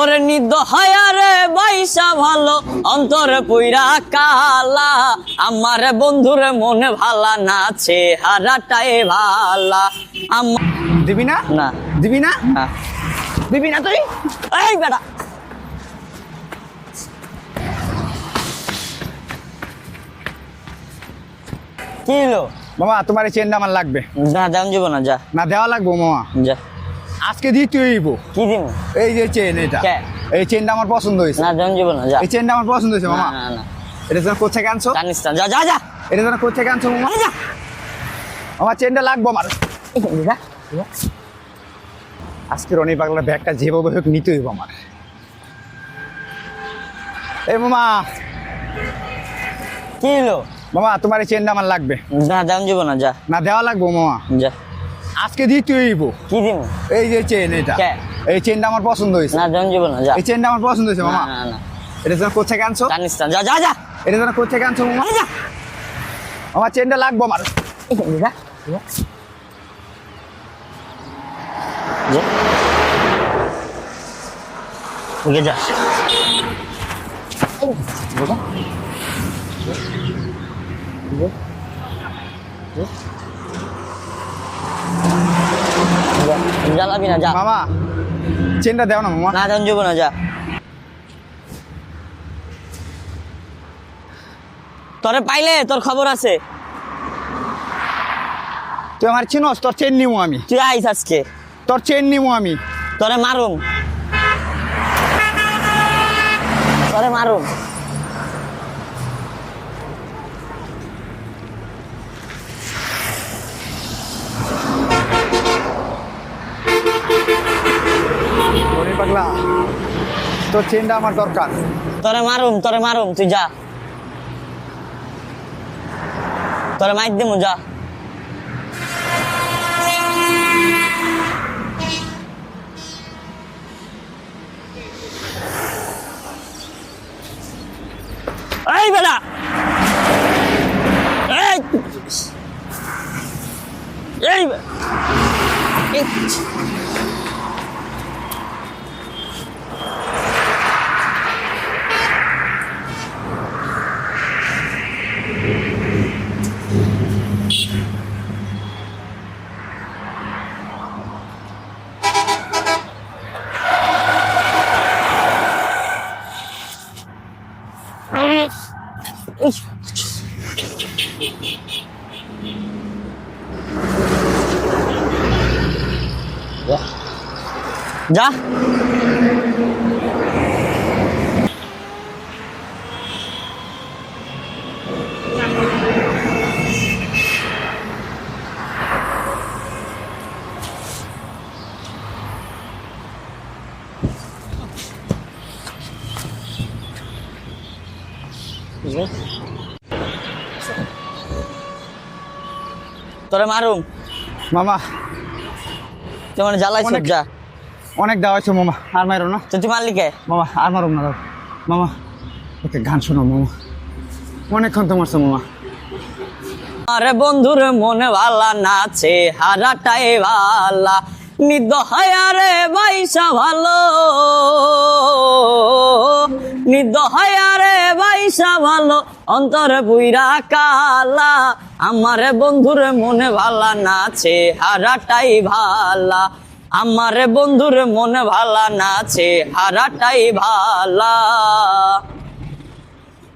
ওরে ভালো অন্তরে পুইরা কালা। আমার বন্ধুরে মনে ভালা হারাটাই ভালা। আমার দিবি না? না। দিবি না? না। দিবি না তুই? এই বেটা। কি হলো? মামা তোমার এই চেনটা আমার লাগবে। না দাম যাব না যা। না দেওয়া লাগবো মামা। যা। আজকে দিতে হইব কি দিন এই যে চেন এটা। এই চেনটা আমার পছন্দ হয়েছে। না দাম যাব না এই চেনটা আমার পছন্দ হয়েছে মামা। না না। এটা যেন কোথায় আনছো? জানিস না যা যা যা। এটা যেন কোথায় আনছো মামা? যা। আমার চেনটা লাগবো আমার। আজকে রনি পাগলার ব্যাগটা যেভাবে হোক নিতে হইব আমার। এই মামা। কি হলো? মামা তোমার এই চেনটা আমার লাগবে। না দাম যাব না যা। না দেওয়া লাগবো মামা। যা। আজকে দিতে হইব কি দিন এই যে চেন এটা? এই চেনটা আমার পছন্দ হয়েছে। না দাম যাব না যা। এই চেনটা আমার পছন্দ হয়েছে মামা। না না এটা যেন কোথায় আনছো? জানিস না যা যা যা। এটা যেন কোথায় আনছো মামা? যা। আমার চেনটা লাগবো আমার। যা যা। যা ওকে যা এই, যা। যা। যা। যা, জ্বালাবি না যা। মামা চেনটা দেও না মামা। না যাব না যা। তোরে পাইলে তোর খবর আছে। তুই আমার চিনস তোর চেন নিবো আমি। তুই আইস আজকে। তোর চেন নিবো আমি। তোরে মারুম। তোরে মারুম রনি পাগলা তোর চেনটা আমার দরকার। তোরে মারুম তোরে মারুম, তুই যা। তোরে মাইর দিমু, যা। এই বেটা! এই! এই! বে- এই যা তোরে মারুম? মামা। তোমার জ্বালাই জ্বালাইছ অনেক- যা। অনেক দেওয়া মামা আর মারো না। তো তুই মারলি কে? মামা আর মারুম না দাও। মামা ওকে গান শোনো মামা। অনেকক্ষণ তো মারছো মামা। আরে বন্ধুর মনে ভালা নাচে হারাটাই ভালা নিদ হায়ারে বাইসা ভালো। নিদ হায়ারে বাইসা ভালো। অন্তরে বুইরা কালা, আমারে বন্ধুর মনে ভালা নাচে হারাটাই ভালা। আমার বন্ধুর মনে ভালা নাচে হারাটাই ভালা।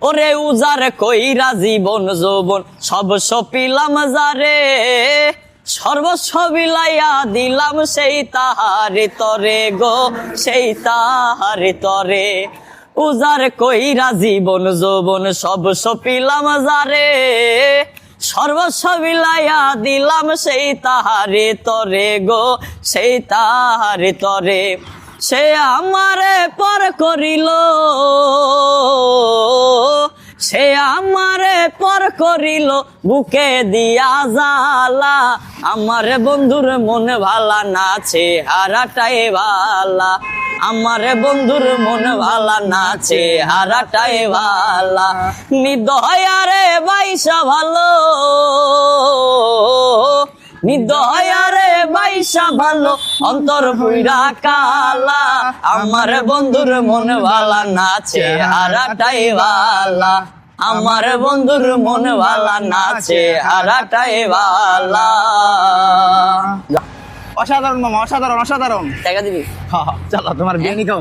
ওরে উজার কইরা জীবন যৌবন, সব সপিলাম যারে। সর্বস্ব বিলাইয়া দিলাম সেই তাহারে তরে গো, সেই তাহারে তরে। উজার কইরা জীবন যৌবন সব সপিলাম যারে। সর্বস্ব বিলাইয়া দিলাম সেই তাহারে তরে গো, সেই তাহারে তরে। সে আমারে পর করিল। পর করিল, বুকে দিয়া জালা আমার বন্ধুর মনে ভালা নাচে হারাটাই ভালা। আমার বন্ধুর মনে ভালা নাচে হারাটাই ভালা। নিদয়ারে বাইসা ভালো। নিদয়ারে বাইসা ভালো, অন্তর পুইরা কালা। আমার বন্ধুর মন ভালা নাচে হারাটাই ভালা। আমার বন্ধুর মন ভালা নাচে হারাটাই ভালা অসাধারণ মামা অসাধারণ অসাধারণ। টাকা দিবি? হ্যাঁ, হ্যাঁ, চলো তোমার বিরিয়ানি খাও।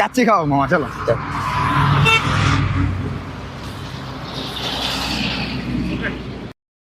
কাচ্চি খাও মামা চল।